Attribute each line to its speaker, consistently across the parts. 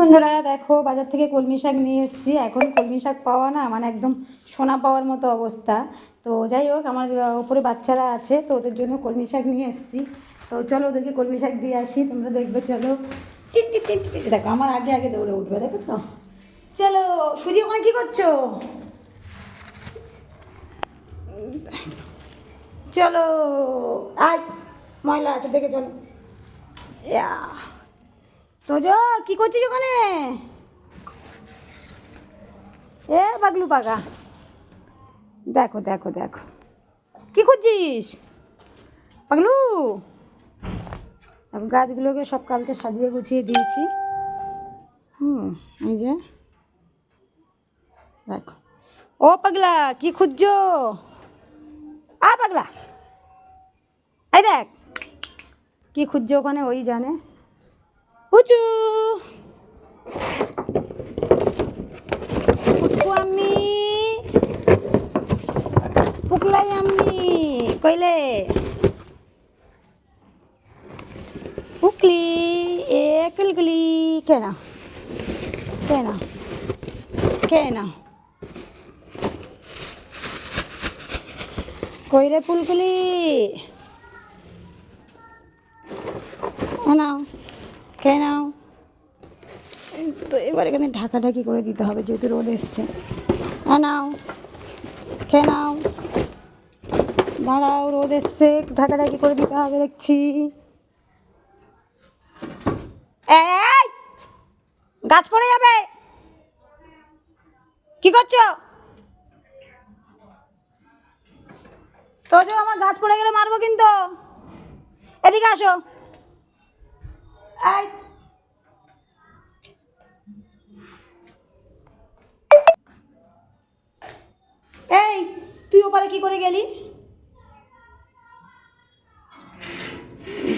Speaker 1: বন্ধুরা, দেখো, বাজার থেকে কলমি শাক নিয়ে এসেছি। এখন কলমি শাক পাওয়া না মানে একদম সোনা পাওয়ার মতো অবস্থা। তো যাই হোক, আমার ওপরে বাচ্চারা আছে, তো ওদের জন্য কলমি শাক নিয়ে এসেছি। তো চলো ওদেরকে কলমি শাক দিয়ে আসি, তোমরা দেখবে, চলো। টিট টিট টিট টিট দেখো, আমার আগে আগে দৌড়ে উঠবে দেখো তো চলো, সুজি, ওখানে কী করছ? চলো, আয়, ময়লা আছে, দেখে চলো। ইয়া। তো যো কি করছিস ওখানে? এ বাগলু পাকা দেখো দেখো দেখো। কি করছিস? পাগলু? গাছগুলোকে সব কালকে সাজিয়ে গুছিয়ে দিয়েছি। হুম, এই যে। দেখো। ও পাগলা, কি খুঁজছো? আ, পাগলা। এই দেখ। কি খুঁজছো ওখানে, ওই জানে। পুচু পুচু আমি পুকলাই আমি কইলে পুকলি এ কুলকুলি কেন কেন কেন কইরে ফুলকুলি নাও খেয়ে নাও তো এবার এখানে ঢাকাঢাকি করে দিতে হবে যেহেতু রোদ এসছে। হ্যাঁ নাও খেয়ে নাও দাঁড়াও, রোদ এসছে, একটু ঢাকাঢাকি করে দিতে হবে, দেখছি। এই! গাছ পড়ে যাবে! কি করছ? তো আমার গাছ পড়ে গেলে মারবো কিন্তু। এদিকে আসো। এই এই, তুই ওপারে কি করে গেলি?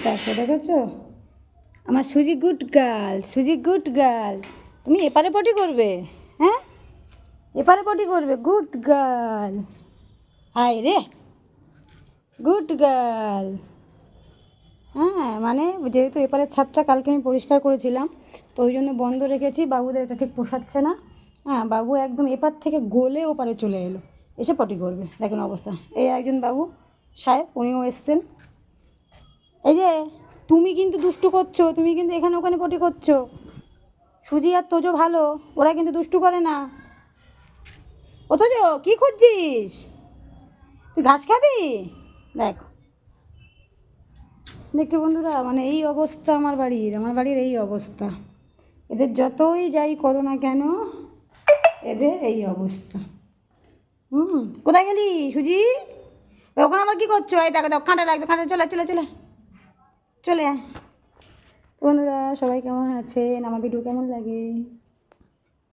Speaker 1: দেখো, দেখেছ? আমার Suji good girl, Suji good girl. তুমি এপারে পটি করবে হ্যাঁ? এপারে পটি করবে, গুড গার্ল। হাই রে। Good girl. হ্যাঁ মানে যেহেতু এপারের ছাদটা কালকে আমি পরিষ্কার করেছিলাম, তো ওই জন্য বন্ধ রেখেছি, বাবুদের এটা ঠিক পোষাচ্ছে না। হ্যাঁ বাবু একদম এপার থেকে গলে ওপারে চলে এলো, এসে পটি করবে, দেখুন অবস্থা। এই একজন বাবু, সাহেব, উনিও এসছেন। এই যে, তুমি কিন্তু দুষ্টু করছ, তুমি কিন্তু এখানে ওখানে পটি করছ। সুজি আর তোজো ভালো, ওরা কিন্তু দুষ্টু করে না। ও তোজো, কী খুঁজছিস? তুই ঘাস খাবি? দেখ দেখছ বন্ধুরা মানে এই অবস্থা আমার বাড়ির আমার বাড়ির এই অবস্থা। এদের যতই যাই করো না কেন, এদের এই অবস্থা। হুম, কোথায় গেলি সুজি? ওখানে আবার কী করছ? এই দেখো দেখো, খাঁটা লাগবে, খাঁটা, চলে চলে চলে। চলে। বন্ধুরা, সবাই কেমন আছেন? আমার ভিডিও কেমন লাগে?